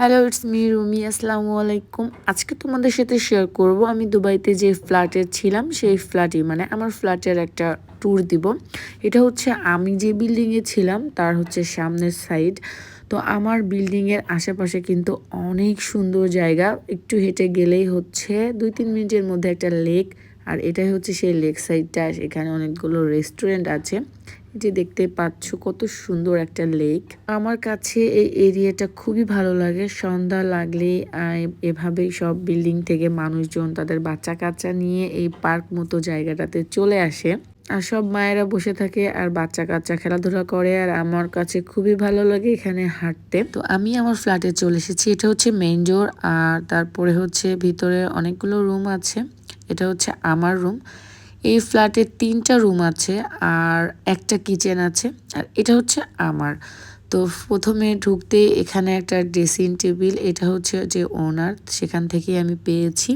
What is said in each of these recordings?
Hello, it's me Rumi, আসসালামু আলাইকুম। আজকে তোমাদের সাথে শেয়ার করব। আমি দুবাইতে যে ফ্ল্যাটে ছিলাম, সেই ফ্ল্যাটই মানে আমার ফ্ল্যাটের একটা ট্যুর দিব। এটা হচ্ছে আমি যে বিল্ডিংয়ে ছিলাম, তার হচ্ছে সামনের সাইড তো আমার বিল্ডিংয়ের আশেপাশে কিন্তু অনেক সুন্দর জায়গা। একটু হেঁটে গেলেই হচ্ছে দুই তিন মিনিটের মধ্যে একটা লেক আর এটাই হচ্ছে সেই লেক সাইডটা এখানে অনেকগুলো রেস্টুরেন্ট আছে। যে দেখতে পাচ্ছ কত সুন্দর একটা লেক। আমার কাছে এই এরিয়াটা খুবই ভালো লাগে। সন্ধ্যা লাগলে এভাবেই সব বিল্ডিং থেকে মানুষজন তাদের বাচ্চা কাচ্চা নিয়ে এই পার্ক মতো জায়গাটাতে চলে আসে। আর সব মায়েরা বসে থাকে আর বাচ্চা কাচ্চা খেলাধুলা করে আর আমার কাছে খুবই ভালো লাগে এখানে হাঁটতে। তো আমি আমার ফ্ল্যাটে চলে এসেছি। এটা হচ্ছে মেইন ডোর আর তারপরে হচ্ছে ভিতরে অনেকগুলো রুম আছে। এটা হচ্ছে আমার রুম এই ফ্ল্যাটে তিনটা রুম আছে আর একটা কিচেন আছে আর এটা হচ্ছে আমার। তো প্রথমে ঢুকতে এখানে একটা ড্রেসিং টেবিল, এটা হচ্ছে যে ওনার, সেখান থেকে আমি পেয়েছি।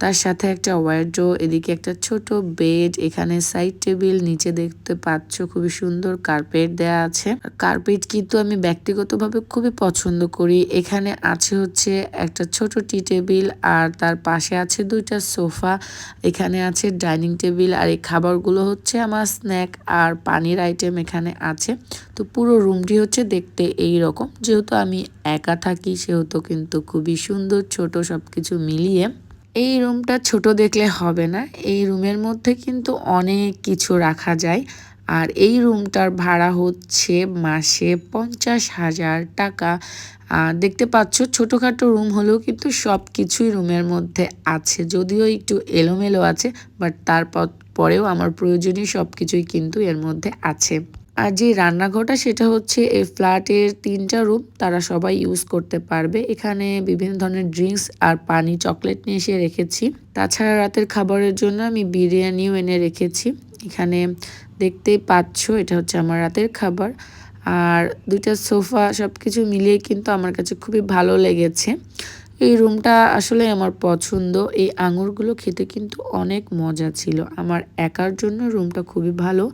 তার সাথে একটা ওয়ার্ড্রো এদিকে একটা ছোট বেড এখানে সাইড টেবিল নিচে দেখতে পাচ্ছ খুবই সুন্দর কার্পেট দেয়া আছে। কার্পেট কিন্তু আমি ব্যক্তিগতভাবে খুবই পছন্দ করি। এখানে আছে হচ্ছে একটা ছোট টি টেবিল আর তার পাশে আছে দুইটা সোফা এখানে আছে ডাইনিং টেবিল আর এই খাবারগুলো হচ্ছে আমার স্ন্যাক আর পানির আইটেম এখানে আছে। তো পুরো রুমটি হচ্ছে দেখতে এই রকম যেহেতু আমি একা থাকি, সেহেতু কিন্তু খুবই সুন্দর ছোট সব কিছু মিলিয়ে এই রুমটা ছোট দেখলে হবে না। এই রুমের মধ্যে কিন্তু অনেক কিছু রাখা যায়। আর এই রুমটার ভাড়া হচ্ছে মাসে পঞ্চাশ হাজার টাকা। দেখতে পাচ্ছ, ছোটোখাটো রুম হলেও কিন্তু সব কিছুই রুমের মধ্যে আছে। যদিও একটু এলোমেলো আছে বাট তারপর, পরেও আমার প্রয়োজনীয় সব কিছুই কিন্তু এর মধ্যে আছে। আর যে রান্নাঘরটা সেটা হচ্ছে এই ফ্ল্যাটের তিনটা রুম, তারা সবাই ইউজ করতে পারবে। এখানে বিভিন্ন ধরনের ড্রিঙ্কস আর পানি চকলেট নিয়ে এসে রেখেছি। তাছাড়া রাতের খাবারের জন্য আমি বিরিয়ানিও এনে রেখেছি। এখানে দেখতেই পাচ্ছ, এটা হচ্ছে আমার রাতের খাবার। আর দুইটা সোফা সব কিছু মিলিয়ে কিন্তু আমার কাছে খুবই ভালো লেগেছে। এই রুমটা আসলে আমার পছন্দ। এই আঙুরগুলো খেতে কিন্তু অনেক মজা ছিল। আমার একার জন্য রুমটা খুবই ভালো।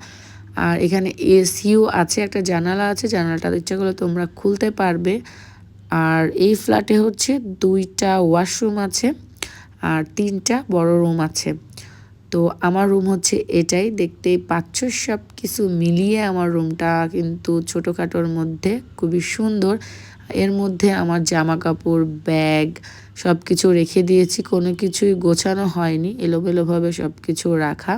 আর এখানে এসিও আছে, একটা জানালা আছে জানালাটা ইচ্ছা করলে তোমরা খুলতে পারবে। আর এই ফ্ল্যাটে হচ্ছে দুইটা ওয়াশরুম আছে আর তিনটা বড় রুম আছে। তো আমার রুম হচ্ছে এটাই, দেখতেই পাচ্ছ সব কিছু মিলিয়ে আমার রুমটা কিন্তু ছোটোখাটোর মধ্যে খুবই সুন্দর। এর মধ্যে আমার জামা কাপড় ব্যাগ সব কিছু রেখে দিয়েছি, কোনো কিছুই গোছানো হয়নি, এলোমেলোভাবে সব কিছু রাখা।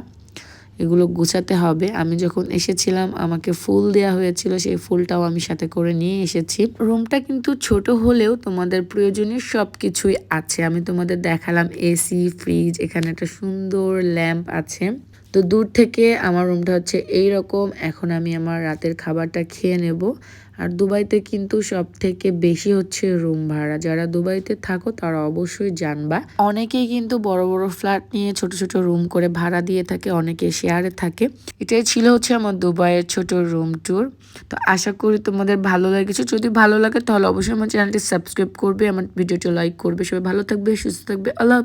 এগুলো গুছাতে হবে। আমি যখন এসেছিলাম, আমাকে ফুল দেয়া হয়েছিল, সেই ফুলটাও আমি সাথে করে নিয়ে এসেছি। রুমটা কিন্তু ছোট হলেও তোমাদের প্রয়োজনীয় সব কিছুই আছে। আমি তোমাদের দেখালাম এসি, ফ্রিজ, এখানে একটা সুন্দর ল্যাম্প আছে। তো দূর থেকে আমার রুমটা হচ্ছে এই রকম এখন আমি আমার রাতের খাবারটা খেয়ে নেব। আর দুবাইতে কিন্তু সব থেকে বেশি হচ্ছে রুম ভাড়া। যারা দুবাইতে থাকো, তারা অবশ্যই জানবা। অনেকেই কিন্তু বড় বড় ফ্ল্যাট নিয়ে ছোট ছোট রুম করে ভাড়া দিয়ে থাকে, অনেকে শেয়ারে থাকে। এটাই ছিল হচ্ছে আমার দুবাইয়ের ছোট রুম ট্যুর তো আশা করি তোমাদের ভালো লেগেছে। যদি ভালো লাগে, তাহলে অবশ্যই আমার চ্যানেলটি সাবস্ক্রাইব করবে, আমার ভিডিওটি লাইক করবে। সবাই ভালো থাকবে, সুস্থ থাকবে। আল্লাহ